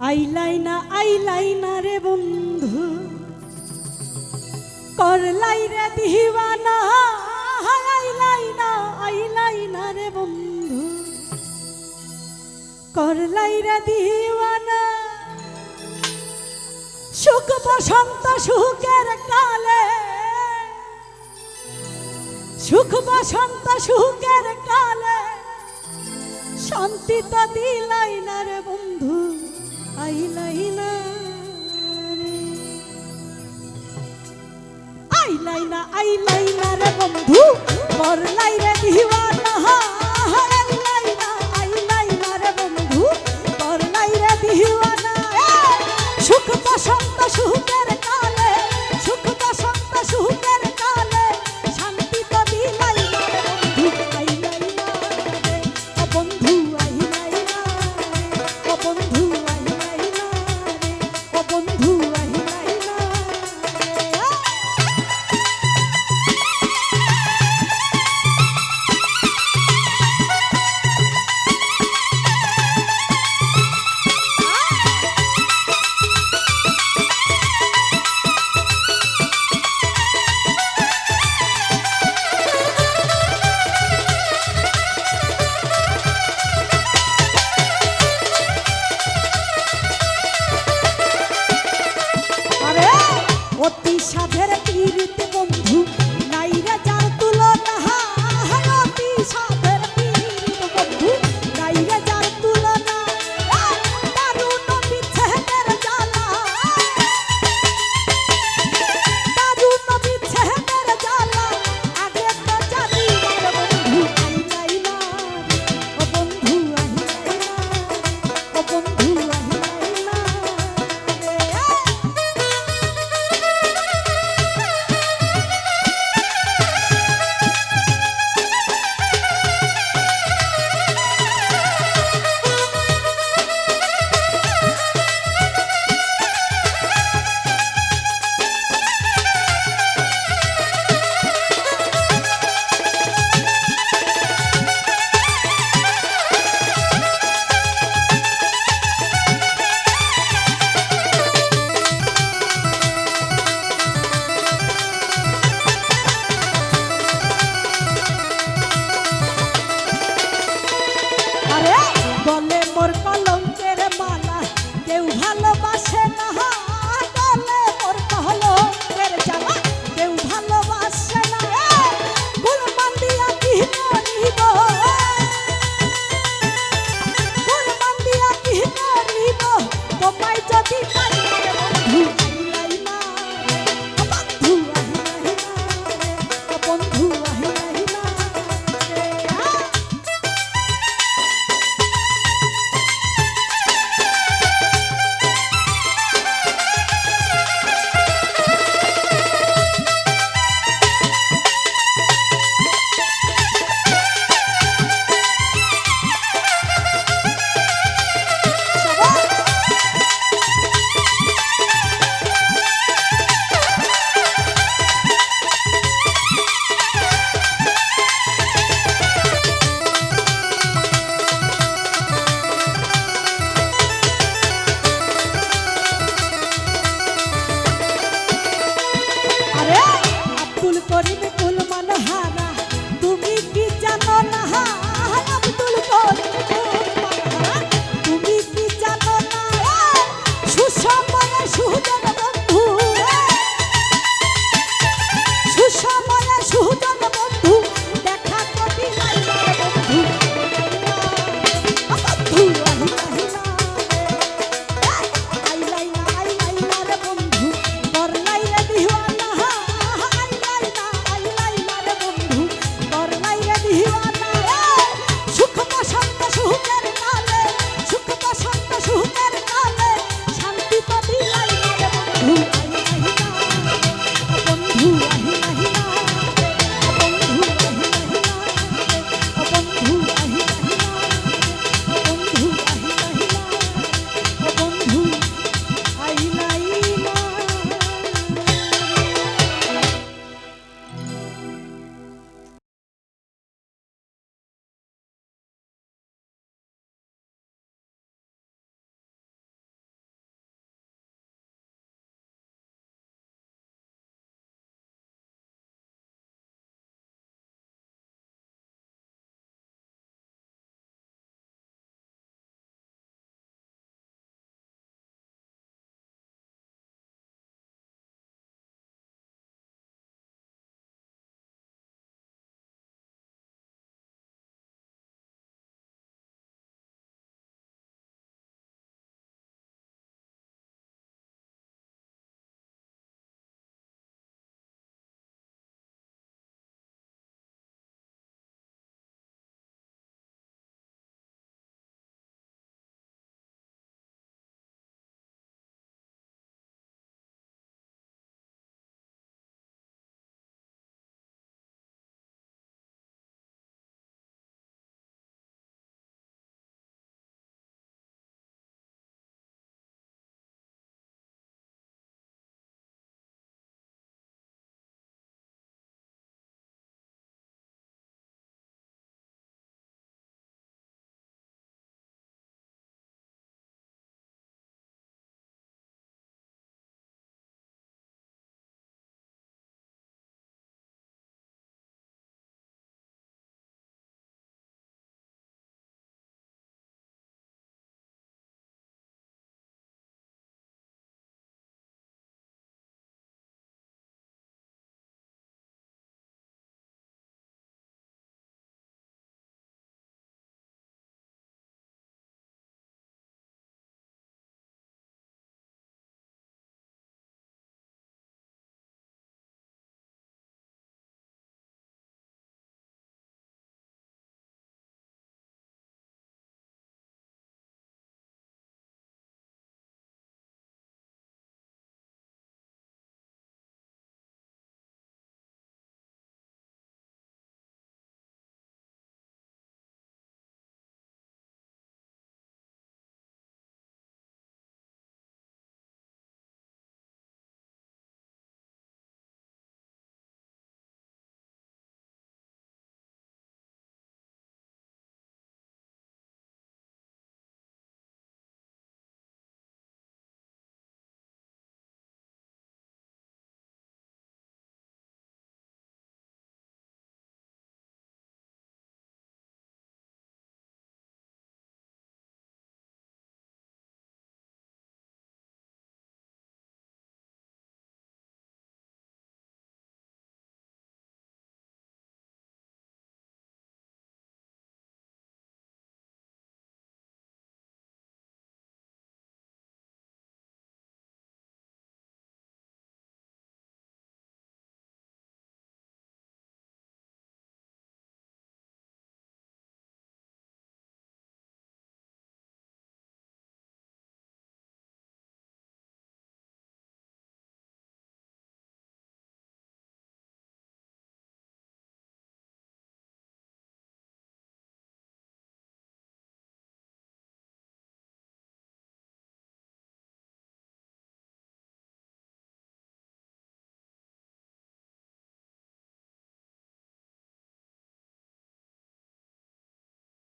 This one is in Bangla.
আইলাই না আইলাই না রে বন্ধু। করলাই রে দিওয়ানা আইলাই না আইলাই না রে বন্ধু। করলাই রে দিওয়ানা। সুখ বসন্ত, সুখের কালে। সুখ বসন্ত, সুখের কালে। শান্তি তো দিলাই রে বন্ধু। আইলাই না রে। আইলাই না আইলাই না রে বন্ধু করলাই রে দিওয়ানা